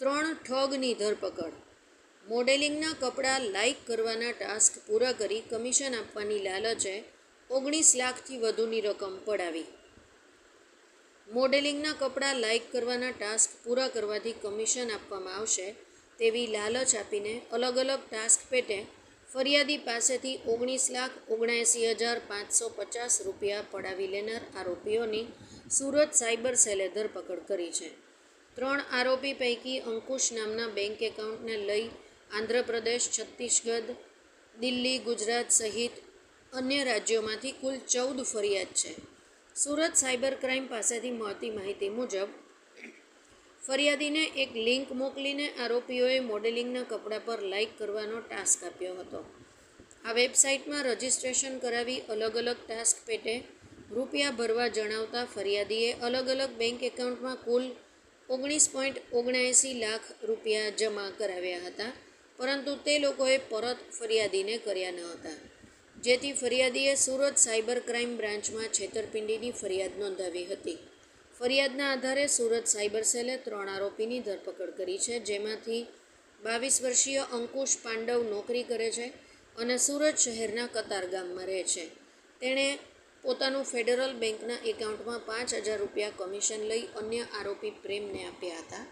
ઠગની ધરપકડ. મોડેલિંગના કપડાં લાઇક કરવાના ટાસ્ક પૂરા કરી કમિશન આપવાની લાલચે ઓગણીસ લાખથી વધુની રકમ પડાવી. મોડેલિંગના કપડાં લાઇક કરવાના ટાસ્ક પૂરા કરવાથી કમિશન આપવામાં આવશે તેવી લાલચ આપીને અલગ અલગ ટાસ્ક પેટે ફરિયાદી પાસેથી ઓગણીસ લાખ ઓગણએંસી હજાર પાંચસો પચાસ રૂપિયા પડાવી લેનાર આરોપીઓની સુરત સાયબર સેલે ધરપકડ કરી છે. ત્રણ આરોપી પૈકી અંકુશ નામના બેંક એકાઉન્ટને લઈ આંધ્રપ્રદેશ, છત્તીસગઢ, દિલ્હી, ગુજરાત સહિત અન્ય રાજ્યોમાંથી કુલ ચૌદ ફરિયાદ છે. સુરત સાયબર ક્રાઇમ પાસેથી મળતી માહિતી મુજબ, ફરિયાદીને એક લિંક મોકલીને આરોપીઓએ મોડેલિંગના કપડાં પર લાઇક કરવાનો ટાસ્ક આપ્યો હતો. આ વેબસાઇટમાં રજિસ્ટ્રેશન કરાવી અલગ અલગ ટાસ્ક પેટે રૂપિયા ભરવા જણાવતા ફરિયાદીએ અલગ અલગ બેંક એકાઉન્ટમાં કુલ ઓગણીસ પોઈન્ટ ઓગણએંસી લાખ રૂપિયા જમા કરાવ્યા હતા, પરંતુ તે લોકોએ પરત ફરિયાદીને કર્યા ન હતા. જેથી ફરિયાદીએ સુરત સાયબર ક્રાઇમ બ્રાન્ચમાં છેતરપિંડીની ફરિયાદ નોંધાવી હતી. ફરિયાદના આધારે સુરત સાયબર સેલે ત્રણ આરોપીની ધરપકડ કરી છે, જેમાંથી બાવીસ વર્ષીય અંકુશ પાંડવ નોકરી કરે છે અને સુરત શહેરના કતાર ગામમાં રહે છે. તેણે પોતાનું ફેડરલ બેંકના એકાઉન્ટમાં પાંચ હજાર રૂપિયા કમિશન લઈ અન્ય આરોપી પ્રેમને આપ્યા હતા.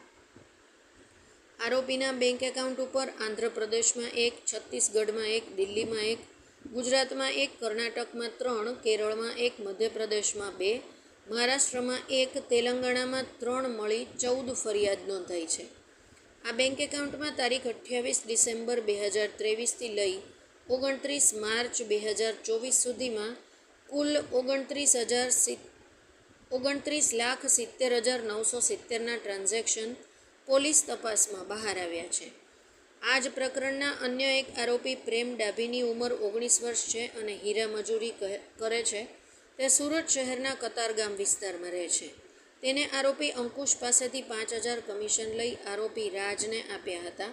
આરોપીના બેંક એકાઉન્ટ ઉપર આંધ્રપ્રદેશમાં એક, છત્તીસગઢમાં એક, દિલ્હીમાં એક, ગુજરાતમાં એક, કર્ણાટકમાં ત્રણ, કેરળમાં એક, મધ્યપ્રદેશમાં બે, મહારાષ્ટ્રમાં એક, તેલંગાણામાં ત્રણ મળી ચૌદ ફરિયાદ નોંધાઈ છે. આ બેંક એકાઉન્ટમાં તારીખ અઠ્યાવીસ ડિસેમ્બર બે હજાર ત્રેવીસથી લઈ ઓગણત્રીસ માર્ચ બે હજાર ચોવીસ સુધીમાં કુલ ઓગણત્રીસ હજાર ઓગણત્રીસ લાખ સિત્તેર હજાર નવસો સિત્તેરના ટ્રાન્ઝેક્શન પોલીસ તપાસમાં બહાર આવ્યા છે. આ જ પ્રકરણના અન્ય એક આરોપી પ્રેમ ડાભીની ઉંમર ઓગણીસ વર્ષ છે અને હીરા મજૂરી કરે છે. તે સુરત શહેરના કતારગામ વિસ્તારમાં રહે છે. તેને આરોપી અંકુશ પાસેથી પાંચ હજાર કમિશન લઈ આરોપી રાજને આપ્યા હતા.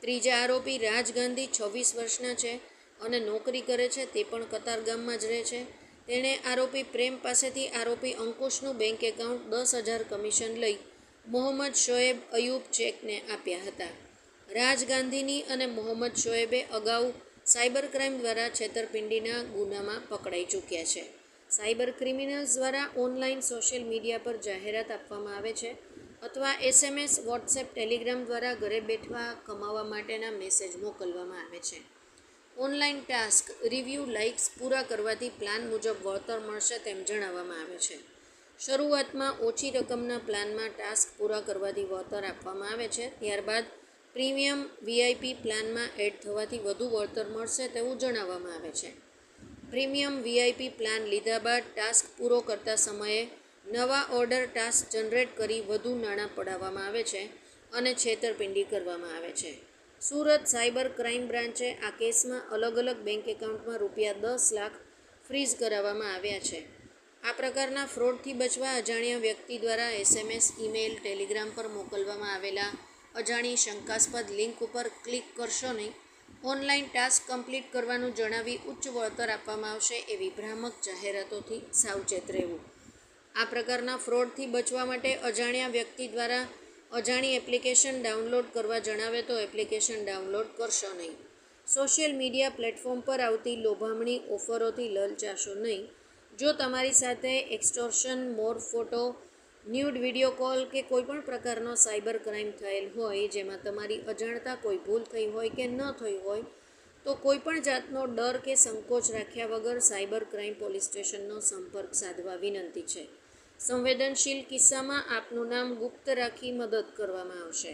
ત્રીજા આરોપી રાજ ગાંધી છવ્વીસ વર્ષના છે અને નોકરી કરે છે. તે પણ કતારગામમાં જ રહે છે. તેણે આરોપી પ્રેમ પાસેથી આરોપી અંકુશનું બેંક એકાઉન્ટ દસ હજાર કમિશન લઈ મોહમ્મદ શોએબ અયુબ ચેકને આપ્યા હતા. રાજ ગાંધીની અને મોહમ્મદ શોએબે અગાઉ સાયબર ક્રાઇમ દ્વારા છેતરપિંડીના ગુનામાં પકડાઈ ચૂક્યા છે. સાયબર ક્રિમિનલ્સ દ્વારા ઓનલાઈન સોશિયલ મીડિયા પર જાહેરાત આપવામાં આવે છે અથવા એસએમએસ, વોટ્સએપ, ટેલિગ્રામ દ્વારા ઘરે બેઠવા, કમાવા માટેના મેસેજ મોકલવામાં આવે છે. ઓનલાઈન ટાસ્ક, રિવ્યૂ, લાઇક્સ પૂરા કરવાથી પ્લાન મુજબ વળતર મળશે તેમ જણાવવામાં આવે છે. શરૂઆતમાં ઓછી રકમના પ્લાનમાં ટાસ્ક પૂરા કરવાથી વળતર આપવામાં આવે છે. ત્યારબાદ પ્રીમિયમ વીઆઈપી પ્લાનમાં એડ થવાથી વધુ વળતર મળશે તેવું જણાવવામાં આવે છે. પ્રીમિયમ વીઆઈપી પ્લાન લીધા બાદ ટાસ્ક પૂરો કરતા સમયે નવા ઓર્ડર ટાસ્ક જનરેટ કરી વધુ નાણાં પડાવવામાં આવે છે અને છેતરપિંડી કરવામાં આવે છે. સુરત સાયબર ક્રાઇમ બ્રાન્ચે આ કેસમાં અલગ અલગ બેંક એકાઉન્ટમાં રૂપિયા દસ લાખ ફ્રીઝ કરાવવામાં આવ્યા છે. આ પ્રકારના ફ્રોડથી બચવા અજાણ્યા વ્યક્તિ દ્વારા એસએમએસ ઈમેલ ટેલિગ્રામ પર મોકલવામાં આવેલા અજાણી શંકાસ્પદ લિંક ઉપર ક્લિક કરશો નહીં. ઓનલાઈન ટાસ્ક કમ્પ્લીટ કરવાનું જણાવી ઉચ્ચ વળતર આપવામાં આવશે એવી ભ્રામક જાહેરાતોથી સાવચેત રહેવું. આ પ્રકારના ફ્રોડથી બચવા માટે અજાણ્યા વ્યક્તિ દ્વારા અજાણી એપ્લિકેશન ડાઉનલોડ કરવા જણાવે તો એપ્લિકેશન ડાઉનલોડ કરશો નહીં. સોશિયલ મીડિયા પ્લેટફોર્મ પર આવતી લોભામણી ઓફરોથી લલચાશો નહીં. જો તમારી સાથે extortion, morph photo, nude video call કે કોઈપણ પ્રકારનો સાયબર ક્રાઇમ થયેલ હોય જેમાં તમારી અજાણતા કોઈ ભૂલ થઈ હોય કે ન થઈ હોય, તો કોઈપણ જાતનો ડર કે સંકોચ રાખ્યા વગર સાયબર ક્રાઇમ પોલીસ સ્ટેશનનો સંપર્ક સાધવા વિનંતી છે. સંવેદનશીલ કિસ્સામાં આપનું નામ ગુપ્ત રાખી મદદ કરવામાં આવશે.